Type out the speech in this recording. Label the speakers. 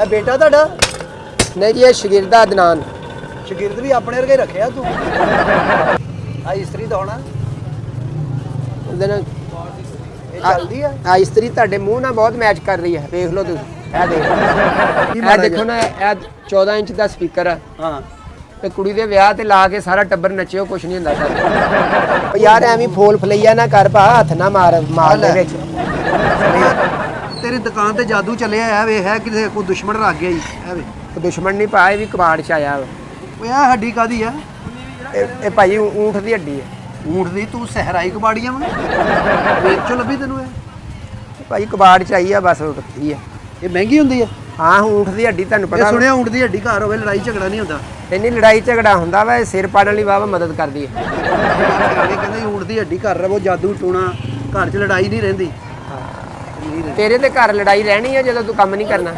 Speaker 1: ਇਹ ਬੇਟਾ ਤੁਹਾਡਾ?
Speaker 2: ਨਹੀਂ ਜੀ ਇਹ ਸ਼ਗਿਰਦਾ ਅਦਨਾਨ।
Speaker 1: ਸ਼ਗਿਰਦ ਵੀ ਆਪਣੇ ਵਰਗੇ ਰੱਖਿਆ ਤੂੰ? ਆ ਇਸਤਰੀ ਤਾਂ ਹੋਣਾ।
Speaker 2: ਉਹਦੇ ਨਾਲ
Speaker 1: ਇਹ ਚੱਲਦੀ ਆ?
Speaker 2: ਆ ਇਸਤਰੀ ਤੁਹਾਡੇ ਮੂੰਹ ਨਾਲ ਬਹੁਤ ਮੈਚ ਕਰ ਰਹੀ ਹੈ ਵੇਖ ਲਓ ਤੁਸੀਂ। ਇਹ ਦੇਖ ਇਹ ਦੇਖੋ ਨਾ ਇਹ 14 ਇੰਚ ਦਾ ਸਪੀਕਰ ਆ।
Speaker 1: ਹਾਂ।
Speaker 2: ਤੇ ਕੁੜੀ ਦੇ ਵਿਆਹ ਤੇ ਲਾ ਕੇ ਸਾਰਾ ਟੱਬਰ ਨੱਚਿਓ ਕੁਛ ਨਹੀਂ ਹੁੰਦਾ ਸਰ। ਯਾਰ ਐਵੇਂ ਫੋਲ ਫਲਈਆ ਨਾ ਕਰ ਭਾ ਹੱਥ ਨਾ ਮਾਰ ਮਾਰ ਦੇ ਵਿੱਚ।
Speaker 1: ਤੇਰੀ ਦੁਕਾਨ ਤੇ ਜਾਦੂ ਚੱਲਿਆ ਆ ਵੇ ਹੈ ਕਿਤੇ ਕੋਈ ਦੁਸ਼ਮਣ ਰੱਖ ਗਿਆ ਜੀ ਇਹ ਵੇ
Speaker 2: ਉਹ ਦੁਸ਼ਮਣ ਨਹੀਂ ਪਾ ਇਹ ਵੀ ਕਬਾੜ ਚ ਆਇਆ ਵਾ।
Speaker 1: ਓਏ ਆ ਹੱਡੀ ਕਾਦੀ ਆ?
Speaker 2: ਇਹ ਇਹ ਭਾਈ ਊਂਠ ਦੀ ਹੱਡੀ ਹੈ
Speaker 1: ਊਂਠ ਦੀ ਤੂੰ ਸਹਿਰਾਈ ਕਬਾੜੀਆਂ ਵਾ ਵੇਚੋ ਲੱਭੀ ਤੈਨੂੰ ਇਹ?
Speaker 2: ਭਾਈ ਕਬਾੜ ਚ ਆਈ ਆ ਬਸ ਉਹ ਆ।
Speaker 1: ਇਹ ਮਹਿੰਗੀ ਹੁੰਦੀ ਆ?
Speaker 2: ਹਾਂ ਊਂਠ ਦੀ ਹੱਡੀ ਤੁਹਾਨੂੰ
Speaker 1: ਇਹ
Speaker 2: ਪਤਾ
Speaker 1: ਸੁਣਿਆ ਊਂਠ ਦੀ ਹੱਡੀ ਘਰ ਹੋਵੇ ਲੜਾਈ ਝਗੜਾ ਨਹੀਂ ਹੁੰਦਾ।
Speaker 2: ਇੰਨੀ ਲੜਾਈ ਝਗੜਾ ਹੁੰਦਾ ਵਾ ਇਹ ਸਿਰ ਪਾੜਨ ਲਈ ਵਾਵਾ ਮਦਦ ਕਰਦੀ ਹੈ
Speaker 1: ਇਹ ਕਹਿੰਦੇ ਊਂਠ ਦੀ ਹੱਡੀ ਘਰ ਰਵੋ ਜਾਦੂ ਟੂਣਾ ਘਰ 'ਚ ਲੜਾਈ ਨਹੀਂ ਰਹਿੰਦੀ।
Speaker 2: ਤੇਰੇ ਤੇ ਘਰ ਲੜਾਈ ਰਹਿਣੀ ਆ ਜਦੋਂ ਤੂੰ ਕੰਮ ਨਹੀਂ ਕਰਨਾ।